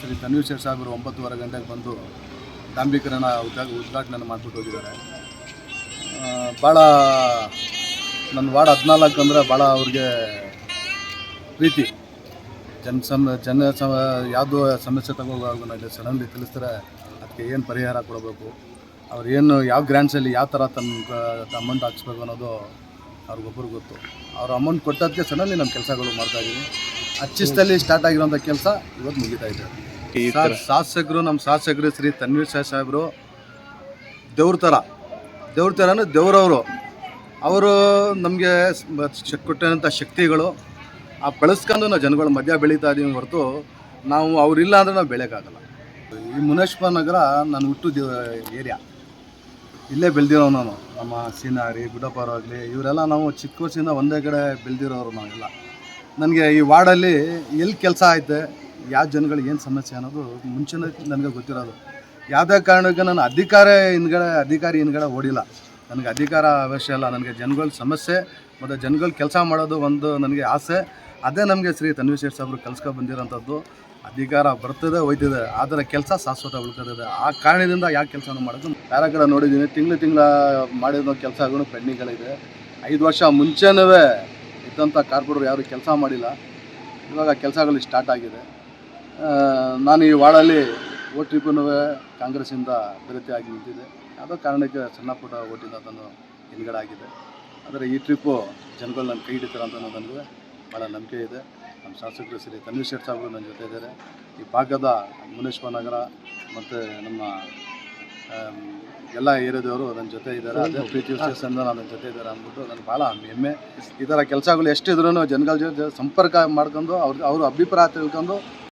Shri Tanveer share ಸಾಹೇಬರು ಒಂಬತ್ತುವರೆ ಗಂಟೆಗೆ ಬಂದು ಡಾಂಬಿಕರಣ ಉದ್ಘಾಟ ಉದ್ಘಾಟನೆ ಮಾಡಿಬಿಟ್ಟು ಹೋಗಿದ್ದಾರೆ. ಭಾಳ ನನ್ನ ವಾರ್ಡ್ ಹದಿನಾಲ್ಕು ಅಂದರೆ ಭಾಳ ಅವ್ರಿಗೆ ಪ್ರೀತಿ. ಜನ ಸಮ ಜನ ಸಮ, ಯಾವುದೋ ಸಮಸ್ಯೆ ತಗೋಬಾರ್ದು ಸಡನ್ಲಿ ತಿಳಿಸ್ತಾರೆ ಅದಕ್ಕೆ ಏನು ಪರಿಹಾರ ಕೊಡಬೇಕು? ಅವ್ರು ಏನು ಯಾವ ಗ್ರ್ಯಾಂಡ್ಸಲ್ಲಿ ಯಾವ ಥರ ತಮ್ಮ ಅಮೌಂಟ್ ಹಾಕ್ಸ್ಬೇಕು ಅನ್ನೋದು ಅವ್ರಿಗೊಬ್ಬರು ಗೊತ್ತು. ಅವ್ರ ಅಮೌಂಟ್ ಕೊಟ್ಟದಕ್ಕೆ ಸಡನ್ಲಿ ನಮ್ಮ ಕೆಲಸಗಳು ಮಾಡ್ತಾಯಿದ್ದೀನಿ ಅಚ್ಚಿಸ್ತಲ್ಲಿ ಸ್ಟಾರ್ಟ್ ಆಗಿರೋಂಥ ಕೆಲಸ ಇವತ್ತು ಮುಗಿತಾ ಇದೆ. ಈ ಸಾ- ಶಾಸಕರು ನಮ್ಮ ಶಾಸಕರು ಶ್ರೀ ತನ್ವೀರ್ ಶಾ ಸಾಹೇಬರು ದೇವ್ರ ಥರ. ದೇವ್ರ ಥರನೂ ದೇವ್ರವರು. ಅವರು ನಮಗೆ ಕೊಟ್ಟಿರೋಂಥ ಶಕ್ತಿಗಳು. ಆ ಬೆಳೆಸ್ಕೊಂಡು ನಾವು ಜನಗಳ ಮಧ್ಯ ಬೆಳೀತಾ ಇದ್ದೀವಿ ಹೊರತು ನಾವು ಅವರಿಲ್ಲ ಅಂದರೆ ನಾವು ಬೆಳೆಯೋಕ್ಕಾಗಲ್ಲ ಈ ಮುನೇಶ್ವರ ನಗರ ನಾನು ಹುಟ್ಟು ಏರಿಯಾ. ಇಲ್ಲೇ ಬೆಳೆದಿರೋ ನಾನು. ನಮ್ಮ ಸೀನಾರಿ ಗುಡ್ಡಪ್ಪರು ಆಗಲಿ ಇವರೆಲ್ಲ ನಾವು ಚಿಕ್ಕ ವಯಸ್ಸಿಂದ ಒಂದೇ ಕಡೆ ಬೆಳೆದಿರೋರು ನಾವೆಲ್ಲ. ನನಗೆ ಈ ವಾರ್ಡಲ್ಲಿ ಎಲ್ಲಿ ಕೆಲಸ ಐತೆ ಯಾವ ಜನಗಳಿಗೆ ಏನು ಸಮಸ್ಯೆ ಅನ್ನೋದು ಮುಂಚೆನೇ ನನಗೆ ಗೊತ್ತಿರೋದು. ಯಾವುದೇ ಕಾರಣಕ್ಕೆ ನಾನು ಅಧಿಕಾರ ಹಿಂದ್ಗಡೆ, ಅಧಿಕಾರಿ ಹಿಂದ್ಗಡೆ ಓಡಿಲ್ಲ. ನನಗೆ ಅಧಿಕಾರ ಅವಶ್ಯ ಇಲ್ಲ. ನನಗೆ ಜನಗಳ ಸಮಸ್ಯೆ, ಮತ್ತು ಜನಗಳು ಕೆಲಸ ಮಾಡೋದು ಒಂದು ನನಗೆ ಆಸೆ. ಅದೇ ನಮಗೆ ಶ್ರೀ ತನ್ವೀರ್ ಶೇಟ್ ಸಾಹೇಬ್ರು ಕಲ್ಸ್ಕೊ ಬಂದಿರೋಂಥದ್ದು. ಅಧಿಕಾರ ಬರ್ತದೆ, ಹೋಯ್ತಿದೆ. ಆದರೆ ಕೆಲಸ ಶಾಶ್ವತ ಉಳ್ಕೋದಿದೆ ಆ ಕಾರಣದಿಂದ ಯಾಕೆ ಕೆಲಸನೂ ಮಾಡೋದು ಯಾರ ಕಡೆ ನೋಡಿದ್ದೀನಿ. ತಿಂಗಳು ತಿಂಗಳ ಮಾಡಿರೋ ಕೆಲಸಗಳು ಪೆಂಡಿಂಗ್ಗಳಿದೆ ಐದು ವರ್ಷ ಮುಂಚೆನೂ ಇದ್ದಂಥ ಕಾರ್ಪೊರೇಟರ್ ಯಾರು ಕೆಲಸ ಮಾಡಿಲ್ಲ. ಇವಾಗ ಕೆಲಸಗಳು ಸ್ಟಾರ್ಟ್ ಆಗಿದೆ. ನಾನು ಈ ವಾರ್ಡಲ್ಲಿ ಓಟ್ ಟ್ರಿಪ್ಪೂ ಕಾಂಗ್ರೆಸ್ಸಿಂದ ಆಗಿ ನಿಂತಿದೆ ಯಾವುದೋ ಕಾರಣಕ್ಕೆ ಸಣ್ಣ ಪುಟ್ಟ ಓಟಿಂದ ಅದನ್ನು ಹಿಂದ್ಗಡೆ ಆಗಿದೆ ಆದರೆ ಈ ಟ್ರಿಪ್ಪು ಜನಗಳು ನನ್ನ ಕೈ ಹಿಡಿತಾರೆ ಅಂತ ನನಗೆ ಭಾಳ ನಂಬಿಕೆ ಇದೆ. ನಮ್ಮ ಶಾಸಕರು ಶ್ರೀ ತನ್ವೀರ್ ಶೇಟ್ ಸಾಹೇಬರು ನನ್ನ ಜೊತೆ ಇದ್ದಾರೆ. ಈ ಭಾಗದ ಮುನೇಶ್ವರ ನಗರ ಮತ್ತು ನಮ್ಮ ಎಲ್ಲ ಏರಿಯಾದವರು ನನ್ನ ಜೊತೆ ಇದ್ದಾರೆ. ಅದೇ ಪ್ರೀತಿ ನನ್ನ ಜೊತೆ ಇದ್ದಾರೆ ಅಂದ್ಬಿಟ್ಟು ನನಗೆ ಭಾಳ ಹೆಮ್ಮೆ. ಈ ಥರ ಕೆಲಸಗಳು ಎಷ್ಟಿದ್ರೂ ಜನಗಳ ಜೊತೆ ಸಂಪರ್ಕ ಮಾಡ್ಕೊಂಡು ಅವ್ರ ಅವ್ರ ಅಭಿಪ್ರಾಯ ತಿಳ್ಕೊಂಡು